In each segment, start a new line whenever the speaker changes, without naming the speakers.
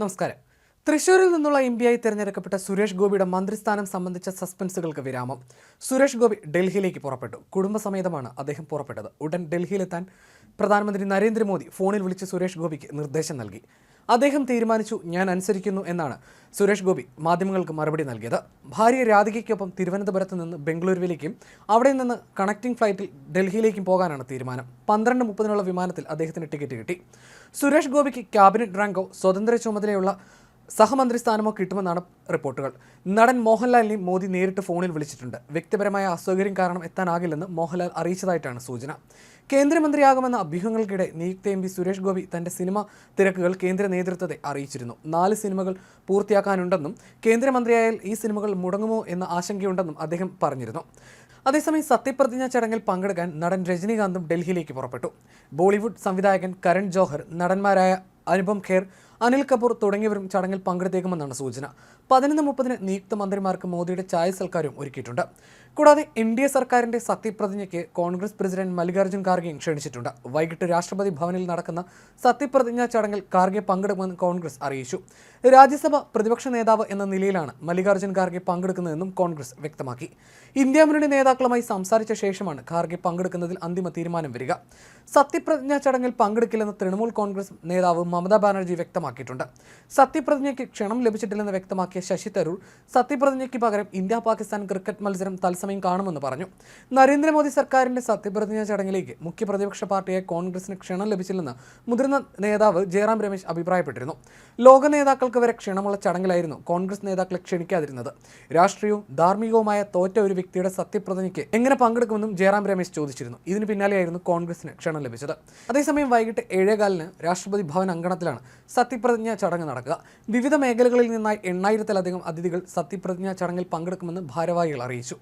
നമസ്കാരം. തൃശൂരിൽ നിന്നുള്ള എം ആയി തിരഞ്ഞെടുക്കപ്പെട്ട സുരേഷ് ഗോപിയുടെ മന്ത്രിസ്ഥാനം സംബന്ധിച്ച സസ്പെൻസുകൾക്ക് വിരാമം. സുരേഷ് ഗോപി ഡൽഹിയിലേക്ക് പുറപ്പെട്ടു. കുടുംബസമേതമാണ് അദ്ദേഹം പുറപ്പെട്ടത്. ഉടൻ ഡൽഹിയിലെത്താൻ പ്രധാനമന്ത്രി നരേന്ദ്രമോദി ഫോണിൽ വിളിച്ച് സുരേഷ് ഗോപിക്ക് നിർദ്ദേശം നൽകി. അദ്ദേഹം തീരുമാനിച്ചു ഞാൻ അനുസരിക്കുന്നു എന്നാണ് സുരേഷ് ഗോപി മാധ്യമങ്ങൾക്ക് മറുപടി നൽകിയത്. ഭാര്യ രാധികയ്ക്കൊപ്പം തിരുവനന്തപുരത്ത് നിന്ന് ബംഗളൂരുവിലേക്കും അവിടെ നിന്ന് കണക്റ്റിംഗ് ഫ്ലൈറ്റിൽ ഡൽഹിയിലേക്കും പോകാനാണ് തീരുമാനം. പന്ത്രണ്ട് മുപ്പതിനുള്ള വിമാനത്തിൽ അദ്ദേഹത്തിന് ടിക്കറ്റ് കിട്ടി. സുരേഷ് ഗോപിക്ക് ക്യാബിനറ്റ് റാങ്കോ സ്വതന്ത്ര ചുമതലയുള്ള സഹമന്ത്രി സ്ഥാനമോ കിട്ടുമെന്നാണ് റിപ്പോർട്ടുകൾ. നടൻ മോഹൻലാലിനെയും മോദി നേരിട്ട് ഫോണിൽ വിളിച്ചിട്ടുണ്ട്. വ്യക്തിപരമായ അസൗകര്യം കാരണം എത്താനാകില്ലെന്ന് മോഹൻലാൽ അറിയിച്ചതായിട്ടാണ് സൂചന. കേന്ദ്രമന്ത്രിയാകുമെന്ന അഭ്യൂഹങ്ങൾക്കിടെ നിയുക്ത എം പി സുരേഷ് ഗോപി തന്റെ സിനിമ തിരക്കുകൾ കേന്ദ്ര നേതൃത്വത്തെ അറിയിച്ചിരുന്നു. നാല് സിനിമകൾ പൂർത്തിയാക്കാനുണ്ടെന്നും കേന്ദ്രമന്ത്രിയായാൽ ഈ സിനിമകൾ മുടങ്ങുമോ എന്ന ആശങ്കയുണ്ടെന്നും അദ്ദേഹം പറഞ്ഞിരുന്നു. അതേസമയം സത്യപ്രതിജ്ഞ ചടങ്ങിൽ പങ്കെടുക്കാൻ നടൻ രജനീകാന്തും ഡൽഹിയിലേക്ക് പുറപ്പെട്ടു. ബോളിവുഡ് സംവിധായകൻ കരൺ ജോഹർ നടന്മാരായ അനുപം ഖേർ അനിൽ കപൂർ തുടങ്ങിയവരും ചടങ്ങിൽ പങ്കെടുത്തേക്കുമെന്നാണ് സൂചന. പതിനൊന്ന് മുപ്പതിന് നിയുക്ത മന്ത്രിമാർക്ക് മോദിയുടെ ചായ സൽക്കാരവും ഒരുക്കിയിട്ടുണ്ട്. കൂടാതെ എൻ ഡി എ സർക്കാരിന്റെ സത്യപ്രതിജ്ഞയ്ക്ക് കോൺഗ്രസ് പ്രസിഡന്റ് മല്ലികാർജുൻ ഖാർഗെയും ക്ഷണിച്ചിട്ടുണ്ട്. വൈകിട്ട് രാഷ്ട്രപതി ഭവനിൽ നടക്കുന്ന സത്യപ്രതിജ്ഞാ ചടങ്ങിൽ ഖാർഗെ പങ്കെടുക്കുമെന്ന് കോൺഗ്രസ് അറിയിച്ചു. രാജ്യസഭ പ്രതിപക്ഷ നേതാവ് എന്ന നിലയിലാണ് മല്ലികാർജുൻ ഖാർഗെ പങ്കെടുക്കുന്നതെന്നും കോൺഗ്രസ് വ്യക്തമാക്കി. ഇന്ത്യ മുന്നണി നേതാക്കളുമായി സംസാരിച്ച ശേഷമാണ് ഖാർഗെ പങ്കെടുക്കുന്നതിൽ അന്തിമ തീരുമാനം വരിക. സത്യപ്രതിജ്ഞാ ചടങ്ങിൽ പങ്കെടുക്കില്ലെന്ന് തൃണമൂൽ കോൺഗ്രസ് നേതാവ് മമതാ ബാനർജി വ്യക്തമാക്കിയിട്ടുണ്ട്. സത്യപ്രതിജ്ഞയ്ക്ക് ക്ഷണം ലഭിച്ചിട്ടില്ലെന്ന് വ്യക്തമാക്കിയ ശശി തരൂർ സത്യപ്രതിജ്ഞയ്ക്ക് പകരം ഇന്ത്യ പാകിസ്ഥാൻ ക്രിക്കറ്റ് മത്സരം തത്സമയം കാണുമെന്ന് പറഞ്ഞു. നരേന്ദ്രമോദി സർക്കാരിന്റെ സത്യപ്രതിജ്ഞാ ചടങ്ങിലേക്ക് മുഖ്യ പ്രതിപക്ഷ പാർട്ടിയായ കോൺഗ്രസിന് ക്ഷണം ലഭിച്ചില്ലെന്ന് മുതിർന്ന നേതാവ് ജയറാം രമേശ് അഭിപ്രായപ്പെട്ടിരുന്നു. ലോക നേതാക്കൾക്ക് വരെ ക്ഷണമുള്ള ചടങ്ങിലായിരുന്നു കോൺഗ്രസ് നേതാക്കളെ ക്ഷണിക്കാതിരുന്നത്. രാഷ്ട്രീയവും ധാർമ്മികവുമായ തോറ്റ ഒരു വ്യക്തിയുടെ സത്യപ്രതിജ്ഞയ്ക്ക് എങ്ങനെ പങ്കെടുക്കുമെന്നും ജയറാം രമേശ് ചോദിച്ചിരുന്നു. ഇതിന് പിന്നാലെയായിരുന്നു കോൺഗ്രസിന് ക്ഷണം ലഭിച്ചത്. അതേസമയം വൈകിട്ട് ഏഴേകാലിന് രാഷ്ട്രപതി ഭവൻ അങ്കണത്തിലാണ് സത്യപ്രതിജ്ഞാ ചടങ്ങ് നടക്കുക. വിവിധ മേഖലകളിൽ നിന്നായി എണ്ണായിരത്തിലധികം അതിഥികൾ സത്യപ്രതിജ്ഞാ ചടങ്ങിൽ പങ്കെടുക്കുമെന്ന് ഭാരവാഹികൾ അറിയിച്ചു.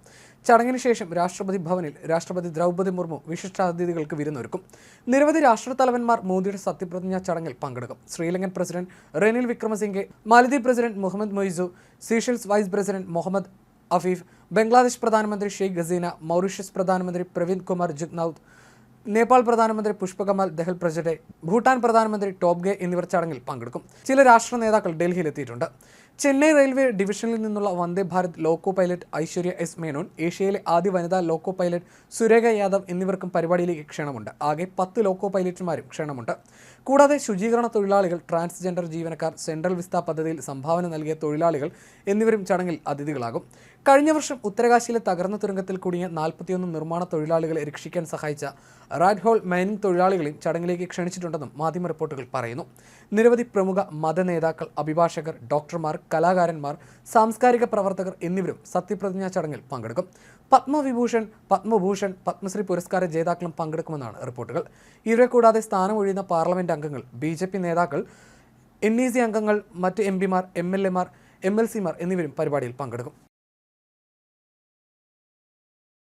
ചടങ്ങിന് ശേഷം രാഷ്ട്രപതി ഭവനിൽ രാഷ്ട്രപതി ദ്രൗപദി മുർമു വിശിഷ്ടാതിഥികൾക്ക് വിരുന്നൊരുക്കും. നിരവധി രാഷ്ട്രത്തലവന്മാർ മോദിയുടെ സത്യപ്രതിജ്ഞാ ചടങ്ങിൽ പങ്കെടുക്കും. Sri Lankan president Ranil Wickremesinghe Maldives president Muhammad Muizzu Seychelles vice president Muhammad Afeef Bangladesh പ്രധാനമന്ത്രി ഷെയ്ഖ് ഹസീന മൗറീഷ്യസ് പ്രധാനമന്ത്രി പ്രവീന്ദ് കുമാർ ജുഗ്നൌത്ത് നേപ്പാൾ പ്രധാനമന്ത്രി പുഷ്പകമൽ ദഹൽ പ്രജഡെ ഭൂട്ടാൻ പ്രധാനമന്ത്രി ടോബ്ഗെ എന്നിവർ ചടങ്ങിൽ പങ്കെടുക്കും. ചില രാഷ്ട്ര നേതാക്കൾ ഡൽഹിയിലെത്തിയിട്ടുണ്ട്. ചെന്നൈ റെയിൽവേ ഡിവിഷനിൽ നിന്നുള്ള Vande Bharat loco pilot Aishwarya S Menon ഏഷ്യയിലെ ആദ്യ വനിതാ ലോക്കോ പൈലറ്റ് സുരേഖ യാദവ് എന്നിവർക്കും പരിപാടിയിലേക്ക് ക്ഷണമുണ്ട്. ആകെ പത്ത് ലോക്കോ പൈലറ്റുമാരും ക്ഷണമുണ്ട്. കൂടാതെ ശുചീകരണ തൊഴിലാളികൾ ട്രാൻസ്ജെൻഡർ ജീവനക്കാർ സെൻട്രൽ വിസ്ത പദ്ധതിയിൽ സംഭാവന നൽകിയ തൊഴിലാളികൾ എന്നിവരും ചടങ്ങിൽ അതിഥികളാകും. കഴിഞ്ഞ വർഷം ഉത്തരകാശിയിലെ തകർന്ന തുരങ്കത്തിൽ കുടുങ്ങിയ നാൽപ്പത്തിയൊന്ന് നിർമ്മാണ തൊഴിലാളികളെ രക്ഷിക്കാൻ സഹായിച്ച റാഡ് ഹോൾ മൈനിങ് തൊഴിലാളികളെയും ചടങ്ങിലേക്ക് ക്ഷണിച്ചിട്ടുണ്ടെന്നും മാധ്യമ റിപ്പോർട്ടുകൾ പറയുന്നു. നിരവധി പ്രമുഖ മതനേതാക്കൾ അഭിഭാഷകർ ഡോക്ടർമാർ കലാകാരന്മാർ സാംസ്കാരിക പ്രവർത്തകർ എന്നിവരും സത്യപ്രതിജ്ഞാ ചടങ്ങിൽ പങ്കെടുക്കും. പത്മവിഭൂഷൺ പത്മഭൂഷൺ പത്മശ്രീ പുരസ്കാര ജേതാക്കളും പങ്കെടുക്കുമെന്നാണ് റിപ്പോർട്ടുകൾ. ഇവരെ കൂടാതെ സ്ഥാനമൊഴിയുന്ന പാർലമെന്റ് അംഗങ്ങൾ ബി നേതാക്കൾ എൻ ഇ സി അംഗങ്ങൾ മറ്റ് എം പിമാർ എം എൽ എമാർ എം എൽ സിമാർ എന്നിവരും പരിപാടിയിൽ പങ്കെടുക്കും.